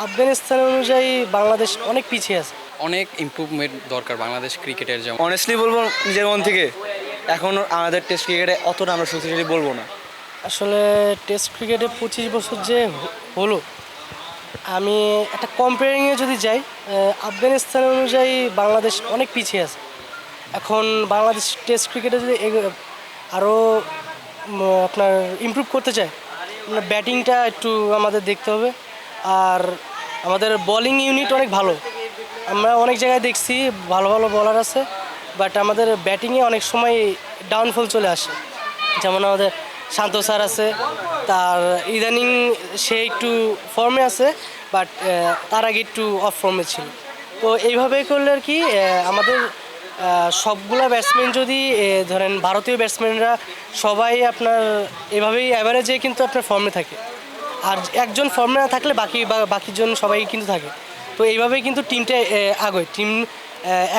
আফগানিস্তান অনুযায়ী বাংলাদেশ অনেক পিছিয়ে আছে। অনেক ইমপ্রুভমেন্ট দরকার বাংলাদেশ ক্রিকেটের যেমন। অনেস্টলি বলব নিজের মন থেকে এখন আমাদের টেস্ট ক্রিকেটে অতটা আমরা শক্তিশালী বলব না। আসলে টেস্ট ক্রিকেটে পঁচিশ বছর যে হ- হলো আমি একটা কম্পেয়ারিংয়ে যদি যাই আফগানিস্তান অনুযায়ী বাংলাদেশ অনেক পিছিয়ে আছে। এখন বাংলাদেশ টেস্ট ক্রিকেটে যদি এগ- আরও আপনার ইমপ্রুভ করতে চায় ব্যাটিংটা একটু আমাদের দেখতে হবে। আর আমাদের বোলিং ইউনিট অনেক ভালো। আমরা অনেক জায়গায় দেখছি, ভালো ভালো বলার আছে বাট আমাদের ব্যাটিংয়ে অনেক সময় ডাউনফল চলে আসে। যেমন আমাদের শান্ত স্যার আছে, তার ইদানিং সে একটু ফর্মে আছে বাট তার আগে একটু অফ ফর্মে ছিল। তো এইভাবে করলে আর কি আমাদের সবগুলা ব্যাটসম্যান যদি ধরেন ভারতীয় ব্যাটসম্যানরা সবাই আপনার, এভাবেই অ্যাভারেজে কিন্তু আপনার ফর্মে থাকে। আর একজন ফর্মে না থাকলে বাকি বাকিজন সবাই কিন্তু থাকে। তো এইভাবেই কিন্তু টিমটা আগে টিম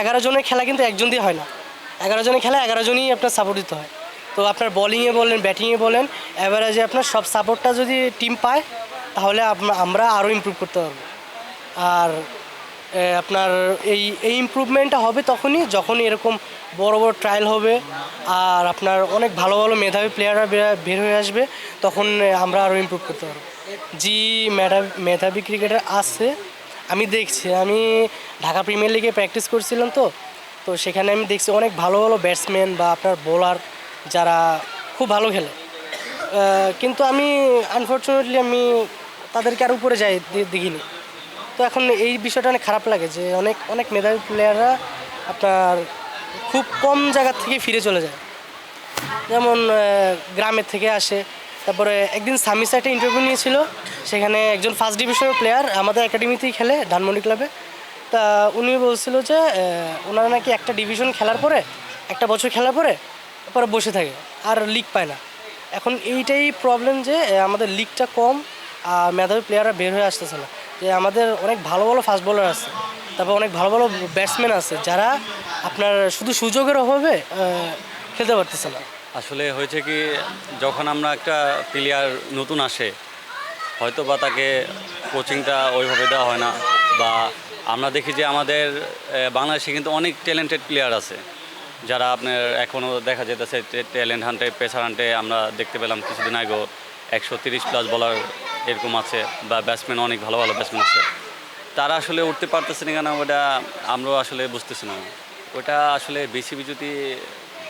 এগারো জনের খেলা কিন্তু একজন দিয়ে হয় না। এগারো জনের খেলা এগারো জনই আপনার সাপোর্ট দিতে হয়। তো আপনার বলিংয়ে বলেন ব্যাটিংয়ে বলেন অ্যাভারেজে আপনার সব সাপোর্টটা যদি টিম পায়, তাহলে আমরা আরও ইম্প্রুভ করতে পারব। আর আপনার এই এই ইমপ্রুভমেন্টটা হবে তখনই, যখনই এরকম বড় বড় ট্রায়াল হবে আর আপনার অনেক ভালো ভালো মেধাবী প্লেয়াররা বের হয়ে আসবে, তখন আমরা আরও ইমপ্রুভ করতে পারব। জি, মেধাবী মেধাবী ক্রিকেটার আছে, আমি দেখছি। আমি ঢাকা প্রিমিয়ার লিগে প্র্যাকটিস করছিলাম তো তো সেখানে আমি দেখছি অনেক ভালো ভালো ব্যাটসম্যান বা আপনার বোলার যারা খুব ভালো খেলে। কিন্তু আমি আনফর্চুনেটলি আমি তাদেরকে আর উপরে যাই দেখিনি। তো এখন এই বিষয়টা অনেক খারাপ লাগে যে অনেক অনেক মেধাবী প্লেয়াররা আপনার খুব কম জায়গা থেকে ফিরে চলে যায়। যেমন গ্রামের থেকে আসে। তারপরে একদিন সামিসা একটা ইন্টারভিউ নিয়েছিল, সেখানে একজন ফার্স্ট ডিভিশনের প্লেয়ার আমাদের একাডেমিতেই খেলে, ধানমন্ডি ক্লাবে তা উনি বলছিল যে ওনারা নাকি একটা ডিভিশন খেলার পরে, একটা বছর খেলার পরে, তারপরে বসে থাকে, আর লিগ পায় না। এখন এইটাই প্রবলেম যে আমাদের লিগটা কম, আর মেধাবী প্লেয়াররা বের হয়ে আসতেছে না। যে আমাদের অনেক ভালো ভালো ফাস্ট বোলার আছে, তারপর অনেক ভালো ভালো ব্যাটসম্যান আছে যারা আপনার শুধু সুযোগের অভাবে খেলতে পারতেছে না। আসলে হয়েছে কি, যখন আমরা একটা প্লেয়ার নতুন আসে হয়তো বা তাকে কোচিংটা ওইভাবে দেওয়া হয় না, বা আমরা দেখি যে আমাদের বাংলাদেশে কিন্তু অনেক ট্যালেন্টেড প্লেয়ার আছে, যারা আপনার এখনও দেখা যেতেছে ট্যালেন্ট হান্টে পেসার হান্টে আমরা দেখতে পেলাম কিছুদিন আগেও। একশো তিরিশ প্লাস বলার এরকম আছে, বা ব্যাটসম্যান অনেক ভালো ভালো ব্যাটসম্যান আছে। তারা আসলে উঠতে পারতেছে না কেন, ওটা আমরাও আসলে বুঝতেছি না। ওটা আসলে বিসিবি যদি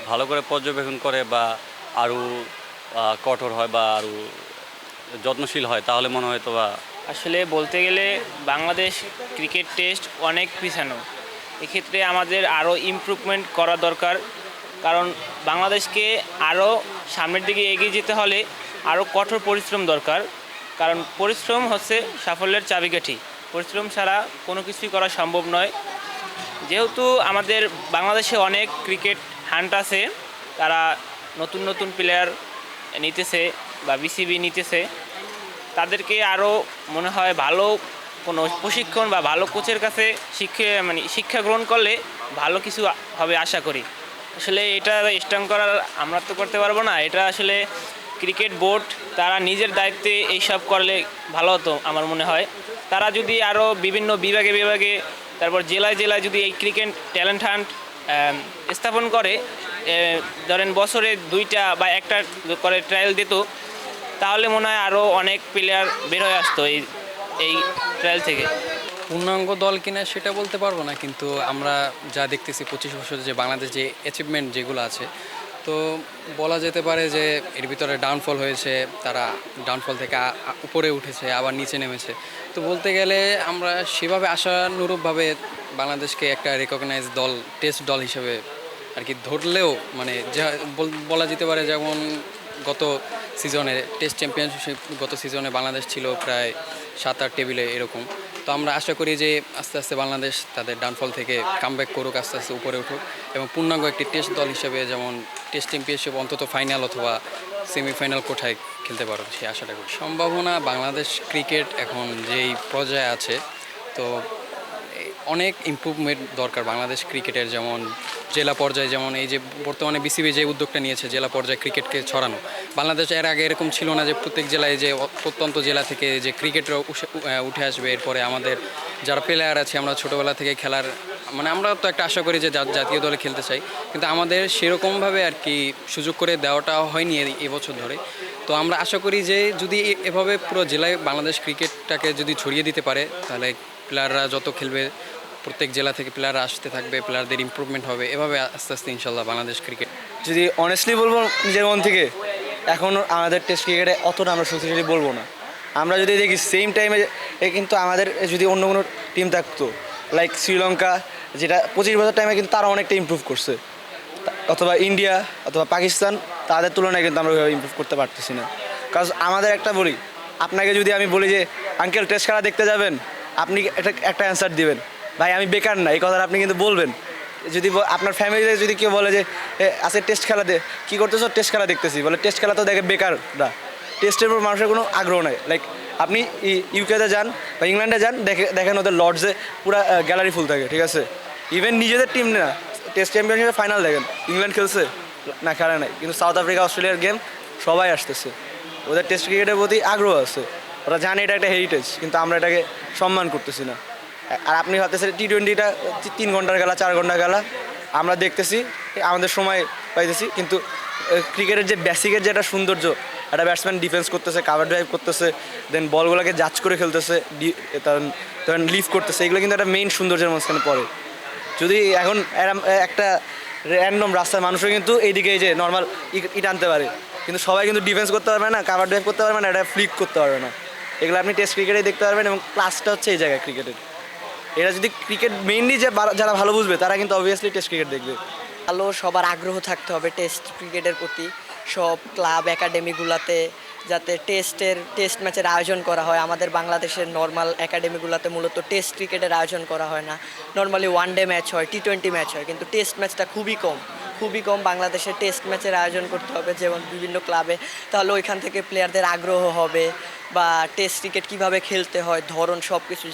ভালো করে পর্যবেক্ষণ করে বা আরও কঠোর হয় বা আরও যত্নশীল হয়, তাহলে মনে হয় তো বা আসলে বলতে গেলে বাংলাদেশ ক্রিকেট টেস্ট অনেক পিছানো। এক্ষেত্রে আমাদের আরও ইমপ্রুভমেন্ট করা দরকার। কারণ বাংলাদেশকে আরও সামনের দিকে এগিয়ে যেতে হলে আরও কঠোর পরিশ্রম দরকার। কারণ পরিশ্রম হচ্ছে সাফল্যের চাবিকাঠি। পরিশ্রম ছাড়া কোনো কিছুই করা সম্ভব নয়। যেহেতু আমাদের বাংলাদেশে অনেক ক্রিকেট হান্ট আছে, তারা নতুন নতুন প্লেয়ার নিতেছে বা বিসিবি নিতেছে। তাদেরকে আরও মনে হয় ভালো কোনো প্রশিক্ষণ বা ভালো কোচের কাছে শিক্ষা মানে শিক্ষা গ্রহণ করলে ভালো কিছু হবে আশা করি। আসলে এটা স্ট্রং করার আমরা তো করতে পারব না। এটা আসলে ক্রিকেট বোর্ড, তারা নিজের দায়িত্বে এইসব করলে ভালো হতো আমার মনে হয়। তারা যদি আরও বিভিন্ন বিভাগে বিভাগে, তারপর জেলায় জেলায় যদি এই ক্রিকেট ট্যালেন্ট হান্ট স্থাপন করে ধরেন বছরে দুইটা বা একটা করে ট্রায়াল দিত, তাহলে মনে হয় আরও অনেক প্লেয়ার বের হয়ে আসতো এই এই ট্রায়াল থেকে। পূর্ণাঙ্গ দল কিনা সেটা বলতে পারব না, কিন্তু আমরা যা দেখতেছি পঁচিশ বছরে যে বাংলাদেশ যে অ্যাচিভমেন্ট যেগুলো আছে, তো বলা যেতে পারে যে এর ভিতরে ডাউনফল হয়েছে, তারা ডাউনফল থেকে উপরে উঠেছে, আবার নিচে নেমেছে। তো বলতে গেলে আমরা সেভাবে আশানুরূপভাবে বাংলাদেশকে একটা রেকগনাইজ দল টেস্ট দল হিসেবে আর কি ধরলেও মানে যা, বলা যেতে পারে যেমন গত সিজনে টেস্ট চ্যাম্পিয়নশিপ গত সিজনে বাংলাদেশ ছিল প্রায় সাত আট টেবিলে এরকম। তো আমরা আশা করি যে আস্তে আস্তে বাংলাদেশ তাদের ডানফল থেকে কামব্যাক করুক, আস্তে আস্তে উপরে উঠুক এবং পূর্ণাঙ্গ একটি টেস্ট দল হিসেবে যেমন টেস্ট চ্যাম্পিয়নশিপ অন্তত ফাইনাল অথবা সেমিফাইনাল কোঠায় খেলতে পারো সেই আশাটা করি। সম্ভাবনা বাংলাদেশ ক্রিকেট এখন যেই পর্যায়ে আছে, তো অনেক ইমপ্রুভমেন্ট দরকার বাংলাদেশ ক্রিকেটের যেমন জেলা পর্যায়ে যেমন এই যে বর্তমানে বিসিবি যে উদ্যোগটা নিয়েছে জেলা পর্যায়ে ক্রিকেটকে ছড়ানো। বাংলাদেশ এর আগে এরকম ছিল না যে প্রত্যেক জেলায় যে প্রত্যন্ত জেলা থেকে যে ক্রিকেটরা উঠে আসবে। এরপরে আমাদের যারা প্লেয়ার আছে, আমরা ছোটোবেলা থেকে খেলার মানে আমরা তো একটা আশা করি যে জাতীয় দলে খেলতে চাই। কিন্তু আমাদের সেরকমভাবে আর কি সুযোগ করে দেওয়াটা হয়নি এবছর ধরে। তো আমরা আশা করি যে যদি এভাবে পুরো জেলায় বাংলাদেশ ক্রিকেটটাকে যদি ছড়িয়ে দিতে পারে, তাহলে প্লেয়াররা যত খেলবে, প্রত্যেক জেলা থেকে প্লেয়াররা আসতে থাকবে প্লেয়ারদের ইমপ্রুভমেন্ট হবে, এভাবে আস্তে আস্তে ইনশাল্লাহ বাংলাদেশ ক্রিকেট যদি অনেস্টলি বলব নিজের মন থেকে, এখন আমাদের টেস্ট ক্রিকেটে অতটা আমরা শক্তিশালী বলব না। আমরা যদি দেখি সেম টাইমে কিন্তু আমাদের যদি অন্য কোনো টিম থাকতো লাইক শ্রীলঙ্কা, যেটা পঁচিশ বছর টাইমে কিন্তু তারা অনেকটা ইমপ্রুভ করছে। অথবা ইন্ডিয়া, অথবা পাকিস্তান, তাদের তুলনায় কিন্তু আমরা ইমপ্রুভ করতে পারতেছি না। কারণ আমাদের একটা বলি, আপনাকে যদি আমি বলি যে আঙ্কেল টেস্ট খেলা দেখতে যাবেন আপনি একটা একটা অ্যান্সার দিবেন। ভাই আমি বেকার না এই কথাটা আপনি কিন্তু বলবেন। যদি আপনার ফ্যামিলিতে যদি কেউ বলে যে "এ, আজকে টেস্ট খেলা দে। কী করতেছো? টেস্ট খেলা দেখতেছি। বলে টেস্ট খেলা তো দেখে বেকার না টেস্টের উপর মানুষের কোনো আগ্রহ নাই। লাইক আপনি ইউকেতে যান বা ইংল্যান্ডে যান দেখে দেখেন ওদের লর্ডসে পুরো গ্যালারি ফুল থাকে ঠিক আছে? ইভেন নিজেদের টিম না টেস্ট চ্যাম্পিয়নশিপে ফাইনাল দেখেন ইংল্যান্ড খেলছে? না খেলা নাই। কিন্তু সাউথ আফ্রিকা অস্ট্রেলিয়ার গেম সবাই আসতেছে। ওদের টেস্ট ক্রিকেটের প্রতি আগ্রহ আছে। ওরা জানে এটা একটা হেরিটেজ কিন্তু আমরা এটাকে সম্মান করতেছি না। আর আপনি ভাবতেছেন টি টোয়েন্টিটা তিন ঘণ্টার খেলা চার ঘণ্টার খেলা আমরা দেখতেছি, আমাদের সময় পাইতেছি, কিন্তু ক্রিকেটের যে বেসিকের যে একটা সৌন্দর্য, একটা ব্যাটসম্যান ডিফেন্স করতেছে কাভার ড্রাইভ করতেছে দেন বলগুলোকে জাজ করে খেলতেছে তখন লিভ করতেছে, এগুলো কিন্তু একটা মেইন সৌন্দর্যের মাঝখানে পড়ে। যদি এখন একটা র্যান্ডম রাস্তায় মানুষও কিন্তু এইদিকে এই যে নর্মাল ইট আনতে পারে, কিন্তু সবাই কিন্তু ডিফেন্স করতে পারবে না কাভার ড্রাইভ করতে পারবে না এটা ফ্লিক করতে পারবে না। এগুলো আপনি টেস্ট ক্রিকেটেই দেখতে পারবেন এবং ক্লাসটা হচ্ছে এই জায়গায় ক্রিকেটের এরা। যদি ক্রিকেট মেইনলি যে যারা ভালো বুঝবে, তারা কিন্তু অবভিয়াসলি টেস্ট ক্রিকেট দেখবে। ভালো, সবার আগ্রহ থাকতে হবে টেস্ট ক্রিকেটের প্রতি। সব ক্লাব একাডেমিগুলোতে যাতে টেস্টের টেস্ট ম্যাচের আয়োজন করা হয়। আমাদের বাংলাদেশের নর্মাল একাডেমিগুলোতে মূলত টেস্ট ক্রিকেটের আয়োজন করা হয় না। নর্মালি ওয়ান ডে ম্যাচ হয় টি টোয়েন্টি ম্যাচ হয়, কিন্তু টেস্ট ম্যাচটা খুবই কম। খুবই কম বাংলাদেশে টেস্ট ম্যাচের আয়োজন করতে হবে, যেমন বিভিন্ন ক্লাবে তাহলে ওইখান থেকে প্লেয়ারদের আগ্রহ হবে। বা টেস্ট ক্রিকেট কীভাবে খেলতে হয় ধরন সব কিছু